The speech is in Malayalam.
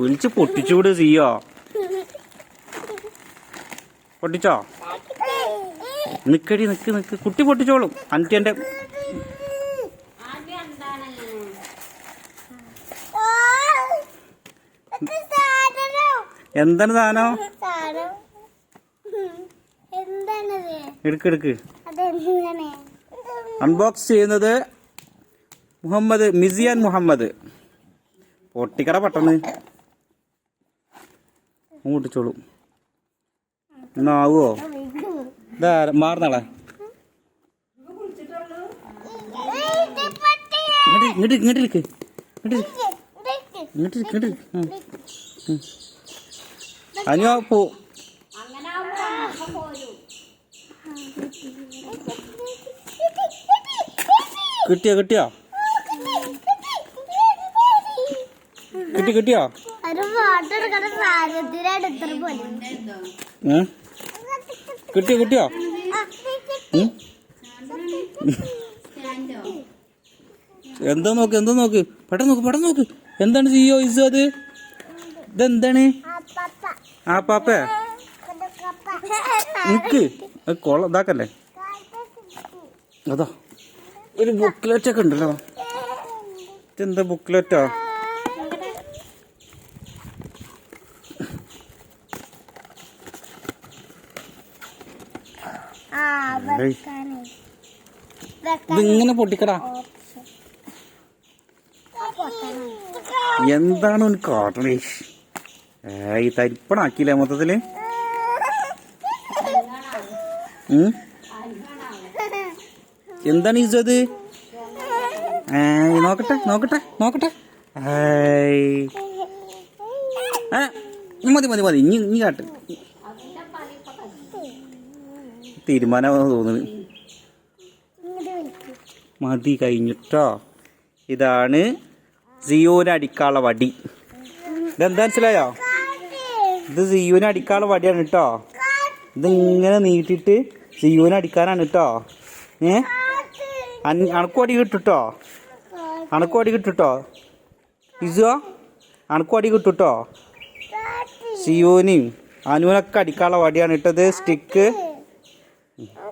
വിളിച്ച് പൊട്ടിച്ചുകൂട് ചെയ്യോ. പൊട്ടിച്ചോ? നിക്കടി നിക്ക് നിക്ക്. കുട്ടി പൊട്ടിച്ചോളും. അനിക്ക് എന്റെ എന്താണ് സാധനം? എടുക്കെടുക്ക് എടുക്ക് എടുക്ക്. അതെന്താണ്? അൺബോക്സ് ചെയ്യുന്നത് മുഹമ്മദ് മിസിയാൻ മുഹമ്മദ്. പൊട്ടിക്കട പെട്ടെന്ന് പൊട്ടിച്ചോളും. എന്നാവോ ഇതാ മാറുന്നാളെ ഇങ്ങോട്ട് ഇങ്ങോട്ട് ഇരിക്ക്. അനിയോ പോ. കിട്ടിയോ കിട്ടിയോ? കിട്ടി കിട്ടിയോ? കിട്ടിയോ കിട്ടിയോ? എന്താ നോക്ക് എന്താ നോക്ക്. പെട്ടെന്ന് നോക്ക് പെട്ടെന്ന് നോക്ക്. എന്താണ് ചെയ്യോ ഇസു അത്? ഇതെന്താണ്? ആ പാപ്പേ? നിക്ക്. കൊള ഇതാക്കല്ലേ? അതാ? ഒരു ബുക്ക്ലെറ്റ് ഒക്കെ ഉണ്ടല്ലോ. ഇതെന്താ ബുക്ക്ലെറ്റോ? ഇതിങ്ങനെ പൊട്ടിക്കടാ. എന്താണ് ഒരു കാട്ടണേ ഈ തരിപ്പണാക്കിയില്ലേ മൊത്തത്തിൽ? എന്താണ് ഇത് നോക്കട്ടെ നോക്കട്ടെ നോക്കട്ടെ. മതി മതി മതി. ഇനി ഇനി കാട്ട്. തീരുമാനമാണെന്ന് തോന്നുന്നു. മതി കഴിഞ്ഞിട്ടോ? ഇതാണ് സിയോന് അടിക്കാനുള്ള വടി. ഇതെന്താ മനസ്സിലായോ? ഇത് സിയോന് അടിക്കാനുള്ള വടിയാണ് കേട്ടോ. ഇതിങ്ങനെ നീട്ടിട്ട് സിയോന് അടിക്കാനാണ് കേട്ടോ. ഏ അണക്കും അടി കിട്ടുട്ടോ അണക്കും അടി കിട്ടുട്ടോ ഇസോ അണക്കും അടി കിട്ടുട്ടോ സിയോനെയും അനുവിനൊക്കെ അടിക്കാനുള്ള വടിയാണ് ഇട്ടത്. സ്റ്റിക്ക്. Yeah.